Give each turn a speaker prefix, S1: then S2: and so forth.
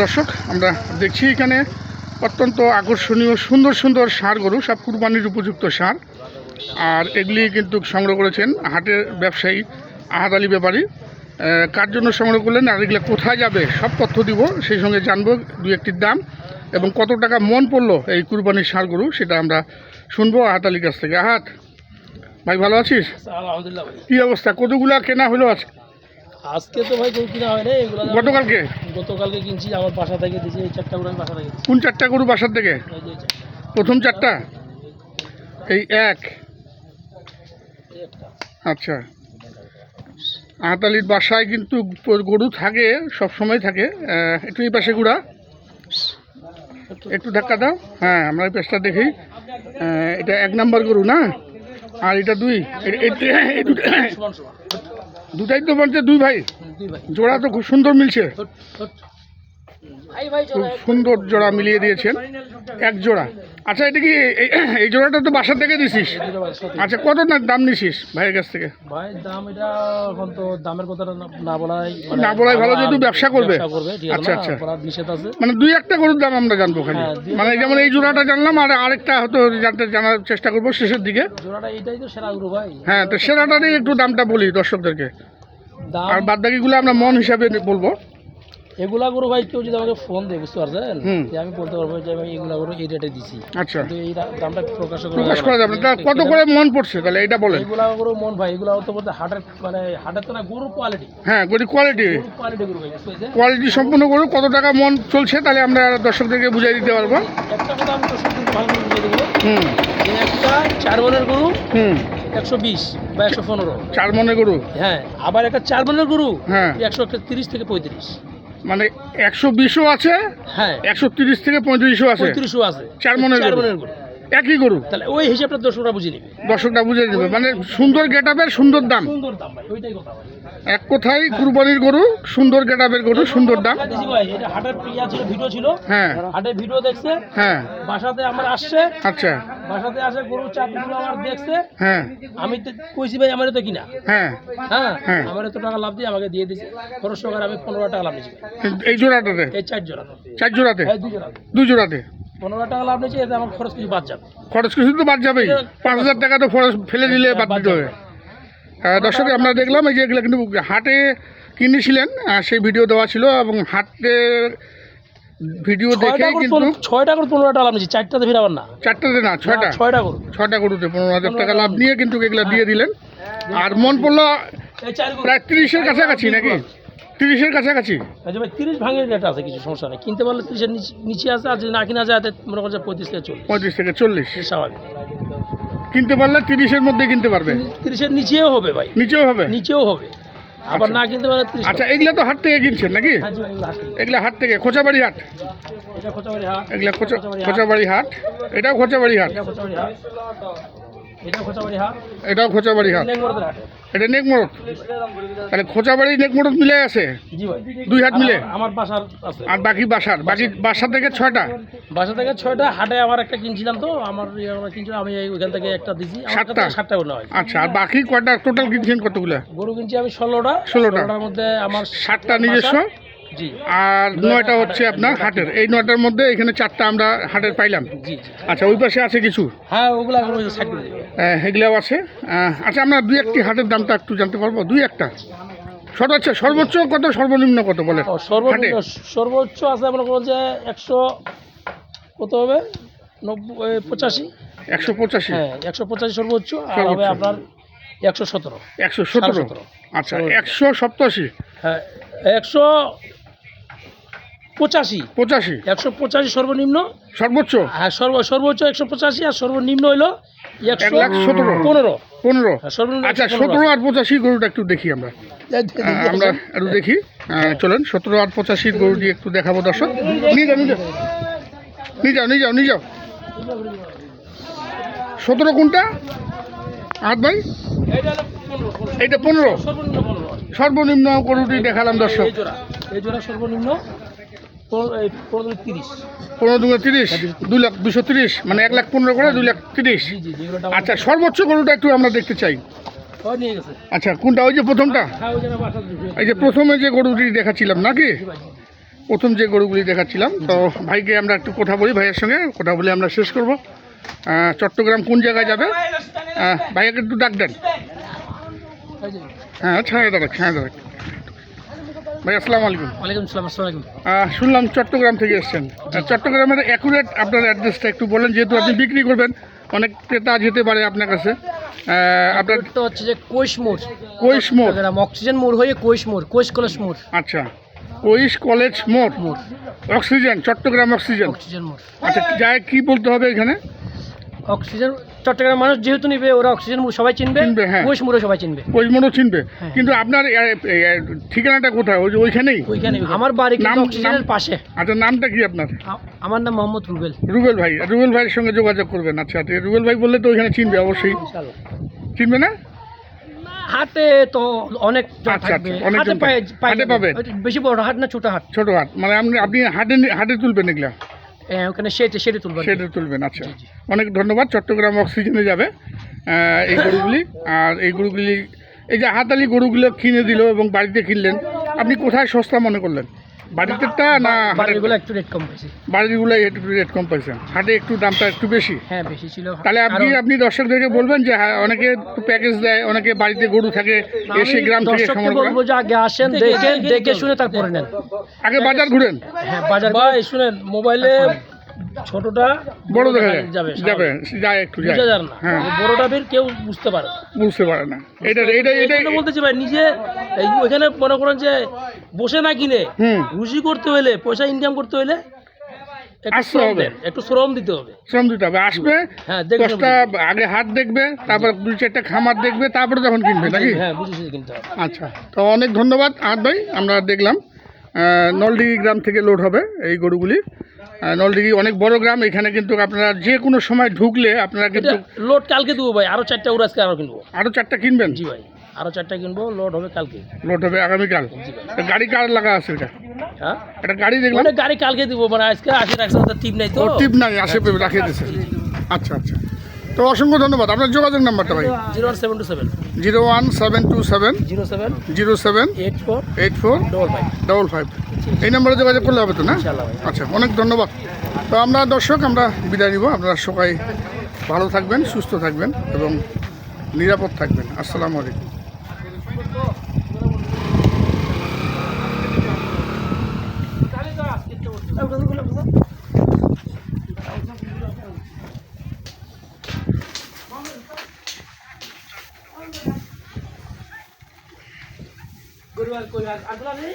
S1: দর্শক আমরা দেখছি এখানে অত্যন্ত আকর্ষণীয় সুন্দর সুন্দর সার গরু সব কুরবানির উপযুক্ত সার। আর এগুলি কিন্তু সংগ্রহ করেছেন হাটের ব্যবসায়ী আহাদ আলী ব্যাপারী। কার জন্য সংগ্রহ করলেন আর এগুলো কোথায় যাবে সব তথ্য দিব সেই সঙ্গে জানব দু একটির দাম এবং কত টাকা মন পড়ল এই কুরবানির সার গরু সেটা আমরা শুনব আহাত আলীর কাছ থেকে। আহাত ভাই ভালো আছিস? কী অবস্থা? কতগুলা কেনা হলো আজ
S2: আজকে তো ভাই গরু কিনা হয় না এগুলো
S1: গতকালকে?
S2: গতকালকে কিনছি আমার বাসা থেকে দিয়েছি এই চারটা গরু আমি বাসা থেকে
S1: কোন চারটা গরু বাসার থেকে। প্রথম চারটা? এই এক। আচ্ছা। আতালির বাসায় কিন্তু গরু থাকে সব সময় থাকে। একটু এই পাশে গুড়া একটু ধাক্কা দাও। হ্যাঁ আমরা এই পাশটা দেখি। এটা এক নাম্বার গরু না? আর এটা দুই। এই দুটো- দুটাই তো বলছে দুই ভাই। জোড়া তো খুব সুন্দর মিলছে। খুব সুন্দর জোড়া মিলিয়ে দিয়েছেন। এক জোড়া। আচ্ছা এটা কি এই- জোড়াটা তো বাসা থেকে দিছিস। আচ্ছা কত না দাম নিছিস ভাইয়ের কাছ থেকে?
S2: ভাই দাম এটা এখন তো দামের কথা না- বলাই মানে
S1: না বলাই ভালো, যেহেতু ব্যবসা করবে। আচ্ছা, আচ্ছা।
S2: বলার নিষেধ আছে।
S1: মানে দুই একটা গরুর দাম আমরা জানব খালি।
S2: হ্যাঁ,
S1: মানে যেমন এই জোড়াটা জানলাম আর আরেকটা হয়তো জানতে জানার চেষ্টা করব শেষের দিকে।
S2: জোড়াটা এটাই তো সেরা গরু ভাই।
S1: হ্যাঁ তো সেরাটারই একটু দামটা বলি দর্শকদেরকে। আর বাদ বাকিগুলো আমরা মন হিসাবে বলব।
S2: এগুলা গরু ভাই কেউ যদি আমাকে ফোন দেয় বুঝতে পারছেন। যে আমি বলতে পারব যে আমি এগুলা গরু এই রেটে দিছি।
S1: আচ্ছা।
S2: কিন্তু এই দামটা প্রকাশ করা
S1: প্রকাশ করা যাবে না। কত করে মন পড়ছে? তাহলে এটা বলেন।
S2: এগুলা গরু মন ভাই এগুলা তো বলতে হাটের মানে হাটের তো না গরুর কোয়ালিটি
S1: হ্যাঁ গরু কোয়ালিটি
S2: কোয়ালিটি গরু ভাই
S1: কোয়ালিটি সম্পূর্ণ গরু কত টাকা মন চলছে তাহলে আমরা দর্শকদেরকে বুঝাই দিতে পারব।
S2: একটা কথা আমি সত্যি ভালো করে বুঝিয়ে দেবো।
S1: হুম।
S2: একটা চার মনের গরু
S1: হুম।
S2: একশো বিশ বা একশো পনেরো।
S1: চার মনে গরু।
S2: হ্যাঁ আবার একটা চার মনের গরু
S1: হ্যাঁ।
S2: একশো তিরিশ থেকে পঁয়ত্রিশ।
S1: মানে একশো বিশও আছে
S2: হ্যাঁ।
S1: একশো তিরিশ থেকে পঁয়ত্রিশও আছে।
S2: পঁয়ত্রিশও আছে।
S1: চার মনের
S2: চার মনের
S1: একই গরু?
S2: তাহলে ওই হিসাবটা দর্শকরা বুঝে নিবে।
S1: দর্শকটা বুঝে নেবে। মানে সুন্দর গেটাপের সুন্দর দাম।
S2: সুন্দর দাম ভাই ওইটাই কথা ভাই।
S1: এক কোথায় কুরবানির গরু সুন্দর গেটাপের গরু সুন্দর দাম।
S2: ভাই এটা হাটের ইয়া ছিল ভিডিও ছিল।
S1: হ্যাঁ।
S2: হাটের ভিডিও দেখছে।
S1: হ্যাঁ।
S2: বাসাতে আমার আসছে।
S1: আচ্ছা।
S2: বাসাতে আসে গরু চাকরিগুলো আমার দেখছে।
S1: হ্যাঁ।
S2: আমি তো কইছি ভাই আমার তো কিনা।
S1: হ্যাঁ।
S2: হ্যাঁ
S1: হ্যাঁ।
S2: আমার এত টাকা লাভ দিয়ে আমাকে দিয়ে দিছে। খরচ টাকার আমি পনেরো টাকা লাভ নিয়েছি
S1: এই জোড়াটাতে?
S2: এই চার জোড়া
S1: চার জোড়াতে?
S2: হ্যাঁ দুই জোড়া
S1: দুই জোড়াতে?
S2: পনেরো টাকা লাভ নিয়েছি এতে আমার খরচ কিছু বাদ যাবে।
S1: খরচ কিছু তো বাদ যাবেই। পাঁচ হাজার টাকা তো খরচ ফেলে দিলে বাদ দিতে হবে। দর্শক আমরা দেখলাম এই যে এগুলো কিন্তু হাটে কিনেছিলেন সেই ভিডিও দেওয়া ছিল এবং হাটে ভিডিও দেখে কিন্তু
S2: ছয়টা করে পনেরো টাকা লাভ নিয়েছি চারটাতে ফিরাবার না।
S1: চারটাতে না ছয়টা?
S2: ছয়টা করুন
S1: ছয়টা গরুতে পনেরো হাজার টাকা লাভ নিয়ে কিন্তু এগুলো দিয়ে দিলেন। আর মন পড়ল
S2: গরু
S1: প্রায় তিরিশের কাছাকাছি নাকি? তিরিশের কাছাকাছি?
S2: যে ভাই তিরিশ ভাঙের রেট আছে কিছু সমস্যা নেই। কিনতে পারলে তিরিশের নিচে- নিচে আছে আর যদি না কিনা যায় মনে করছে পঁয়ত্রিশ থেকে চল্লিশ।
S1: পঁয়ত্রিশ থেকে চল্লিশ।
S2: স্বাভাবিক।
S1: কিনতে পারলে তিরিশের মধ্যে কিনতে পারবে?
S2: তিরিশের নিচেও হবে ভাই।
S1: নিচেও হবে?
S2: নিচেও হবে। আবার
S1: আচ্ছা।
S2: না কিনতে পারলে
S1: আচ্ছা এগুলা তো হাট থেকে কিনছেন নাকি?
S2: হ্যাঁ এগুলো হাট থেকে।
S1: খোঁচাবাড়ি হাট?
S2: এটা খোঁচাবাড়ি হাট।
S1: এগুলা খোঁচা
S2: খোঁচাবাড়ি হাট।
S1: খোঁচাবাড়ি হাট? এটাও খোঁচাবাড়ি হাট।
S2: খোঁচাবাড়ি হাট এটা
S1: এটাও খোঁচাবাড়ি হাট
S2: নেংমরদের হাটে
S1: এটা নেকমরত তাহলে খোঁচাবাড়ি নেকমরত মিলে আছে?
S2: জি ভাই।
S1: দুই হাট মিলে?
S2: আমার- বাসার আছে।
S1: আর বাকি বাসার? বাকি বাসা থেকে ছয়টা?
S2: বাসা থেকে ছয়টা হাটে আমার একটা কিনছিলাম তো আমার ইয়ে কিনছিলাম আমি ওইখান থেকে একটা দিছি।
S1: সাতটা?
S2: সাতটা করে হয়।
S1: আচ্ছা আর বাকি কয়টা? টোটাল কিনছেন কতগুলা?
S2: গরু কিনছি আমি ষোলোটা।
S1: ষোলোটা।
S2: ষোলোটার মধ্যে আমার
S1: সাতটা নিজস্ব? আর নয়টা হচ্ছে আপনার হাটের। এই নয়টার মধ্যে এখানে চারটা আমরা হাটের পাইলাম। আচ্ছা ওই পাশে আছে কিছু?
S2: হ্যাঁ ওগুলা
S1: আহ, এগুলাও আছে। আচ্ছা আমরা দুই একটি হাটের দামটা একটু জানতে পারব। দুই একটা। সর্বোচ্চ সর্বোচ্চ কত সর্বনিম্ন কত বলে
S2: সর্বনিম্ন সর্বোচ্চ আছে মনে করো যে একশো কত হবে? নব্বই পঁচাশি।
S1: একশো পঁচাশি।
S2: হ্যাঁ একশো পঁচাশি সর্বোচ্চ আর হবে আপনার একশো সতেরো।
S1: একশো সতেরো। আচ্ছা একশো সপ্তাশি।
S2: হ্যাঁ একশো পঁচাশি।
S1: পঁচাশি।
S2: একশো পঁচাশি সর্বনিম্ন?
S1: সর্বোচ্চ?
S2: হ্যাঁ সর্ব সর্বোচ্চ একশো পঁচাশি আর সর্বনিম্ন হলো একশো
S1: লাখ সতেরো।
S2: পনেরো।
S1: পনেরো।
S2: হ্যাঁ,
S1: আচ্ছা সতেরো আর পঁচাশি গরুটা একটু দেখি আমরা। আমরা একটু দেখি। চলেন সতেরো আর পঁচাশির গরুটি একটু দেখাবো দর্শক। নিয়ে যাও নিয়ে যাও। নিয়ে যাও নিয়ে যাও সতেরো কোনটা? আট ভাই?
S2: এইটা পনেরো, সর্বনিম্ন
S1: গরুটি দেখালাম দর্শক।
S2: সর্বনিম্ন। পনেরো- তিরিশ।
S1: পনেরো দুটো তিরিশ দুই লাখ দুশো তিরিশ মানে এক লাখ পনেরো করে দুই লাখ তিরিশ। আচ্ছা সর্বোচ্চ গরুটা একটু আমরা দেখতে চাই। আচ্ছা কোনটা? ওই যে প্রথমটা?
S2: হ্যাঁ।
S1: এই যে প্রথমে যে গরুটি দেখাচ্ছিলাম নাকি? প্রথম যে গরুগুলি দেখাচ্ছিলাম তো ভাইকে আমরা একটু কথা বলি ভাইয়ের সঙ্গে কথা বলে আমরা শেষ করব। চট্টগ্রাম কোন জায়গায় যাবে? ভাইয়াকে একটু ডাক দেন। হ্যাঁ ছায়া দাঁড়াক ছায়া দাঁড়াক। ভাই আসসালামু আলাইকুম।
S2: ওয়ালাইকুম সালাম আসসালামু আলাইকুম।
S1: শুনলাম চট্টগ্রাম থেকে এসছেন। চট্টগ্রামের অ্যাকুরেট আপনার অ্যাড্রেসটা একটু বলেন যেহেতু আপনি বিক্রি করবেন অনেক ক্রেতা যেতে পারে আপনার কাছে। আপনার
S3: তো হচ্ছে যে কৈশ মোড়।
S1: কৈশ মোড়।
S3: অক্সিজেন মোড় হয়ে কৈশ মোড় কৈশ কলেজ মোড়।
S1: আচ্ছা কৈশ কলেজ মোড়।
S3: মোড়।
S1: অক্সিজেন চট্টগ্রাম অক্সিজেন
S3: অক্সিজেন মোড়।
S1: আচ্ছা যাই কি বলতে হবে এখানে?
S3: অক্সিজেন চট্টগ্রাম মানুষ যেহেতু নিবে ওরা অক্সিজেন মোড় সবাই চিনবে
S1: চিনবে, হ্যাঁ।
S3: কৈশ মোড়ে সবাই চিনবে।
S1: কৈশ মোড়ও চিনবে।
S3: হ্যাঁ।
S1: কিন্তু আপনার এ, এ, এ, ঠিকানাটা কোথায়? ওই যে ওইখানেই?
S3: ওইখানে আমার বাড়ি কিন্তু
S1: নাম-
S3: অক্সিজেনের
S1: নাম-
S3: পাশে।
S1: আচ্ছা নামটা কি আপনার?
S3: আ- আমার নাম মোহাম্মদ রুবেল।
S1: রুবেল ভাই রুবেল ভাইয়ের সঙ্গে যোগাযোগ করবেন। আচ্ছা আচ্ছা রুবেল ভাই বললে তো ওইখানে চিনবে অবশ্যই।
S3: ইনশাআল্লাহ
S1: চিনবে না?
S3: হাতে তো অনেক জন
S1: আচ্ছা,
S3: থাকবে।
S1: আচ্ছা, অনেকজন থাকবে।
S3: পাই
S1: হাটে
S3: যাবে।
S1: পাবে?
S3: বেশি বড় হাট না ছোট হাট
S1: ছোট হাট মানে আপনি আপনি হাটে নি- হাটে তুলবেন এগুলা?
S3: ওখানে সেটে সেটে তুলবে আর
S1: সেটা তুলবেন আচ্ছা। অনেক ধন্যবাদ চট্টগ্রাম অক্সিজেনে যাবে এই গরুগুলি। আর এই গরুগুলি এই যে হাতালি গরুগুলো কিনে দিল এবং বাড়িতে কিনলেন আপনি কোথায় সস্তা মনে করলেন? বাড়িতেটা না
S3: বাড়িগুলো একটু রেট কম পাইছে।
S1: বাড়িগুলো একটু রেট কম পাইছেন হাটে একটু দামটা একটু বেশি।
S3: হ্যাঁ বেশি ছিল।
S1: তাহলে আপনি আপনি দর্শকদেরকে বলবেন যে হ্যাঁ, অনেকে প্যাকেজ দেয় অনেকে বাড়িতে গরু থাকে এসে গ্রাম থেকে সংগ্রহ
S3: বলব যে আগে আসেন
S2: দেখেন
S3: দেখে শুনে তারপরে নেন।
S1: আগে বাজার ঘুরেন।
S3: হ্যাঁ বাজার
S2: ভাই শুনেন মোবাইলে ছোটটা
S1: বড় দেখা
S2: যাবে
S1: যাবে যায় একটু যায়।
S2: না।
S1: হ্যাঁ।
S2: বড়টা বের কেউ বুঝতে পারে না।
S1: বুঝতে পারে না। এটা এটা এটা
S2: বলতেছি ভাই নিজে ওইখানে মনে করেন যে বসে না কিনে রুজি করতে হলে পয়সা ইনকাম করতে হলে একটু
S1: আসতে হবে।
S2: একটু শ্রম দিতে হবে।
S1: শ্রম দিতে হবে। আসবে
S2: হ্যাঁ
S1: দশটা আগে হাট দেখবে তারপর দুই চারটা খামার দেখবে তারপরে তখন কিনবে নাকি?
S2: হ্যাঁ বুঝেছি কিনতে হবে।
S1: আচ্ছা তো অনেক ধন্যবাদ। আহাত ভাই আমরা দেখলাম নলডিগি গ্রাম থেকে লোড হবে এই গরুগুলি নলডিগি অনেক বড় গ্রাম এখানে কিন্তু আপনারা যে কোনো সময় ঢুকলে আপনারা কিন্তু
S2: লোড কালকে দেবো ভাই আরও চারটা ওর আজকে আরও কিনবো।
S1: আরও চারটা কিনবেন?
S2: জি ভাই আরও চারটা কিনবো লোড হবে কালকে।
S1: লোড হবে আগামীকাল? গাড়ি কার লাগা আছে এটা?
S2: হ্যাঁ?
S1: একটা গাড়ি
S2: দেখব গাড়ি কালকে দিব মানে আজকে আসে রাখছে টিপ নাই তো।
S1: টিপ নাই আসে রাখিয়ে দিয়েছে আচ্ছা আচ্ছা। তো অসংখ্য ধন্যবাদ। আপনার যোগাযোগ নাম্বারটা ভাই?
S2: Zero one seven two seven.
S1: Zero one seven two seven.
S2: Zero seven.
S1: Zero seven.
S2: Eight four.
S1: Eight four.
S2: Double five.
S1: Double five. এই নম্বরে যোগাযোগ করলে হবে তো না? আচ্ছা অনেক ধন্যবাদ। তো আমরা দর্শক আমরা বিদায় নিব। আপনারা সবাই ভালো থাকবেন সুস্থ থাকবেন এবং নিরাপদ থাকবেন। আসসালামু আলাইকুম।
S2: কই আর আগলা নেই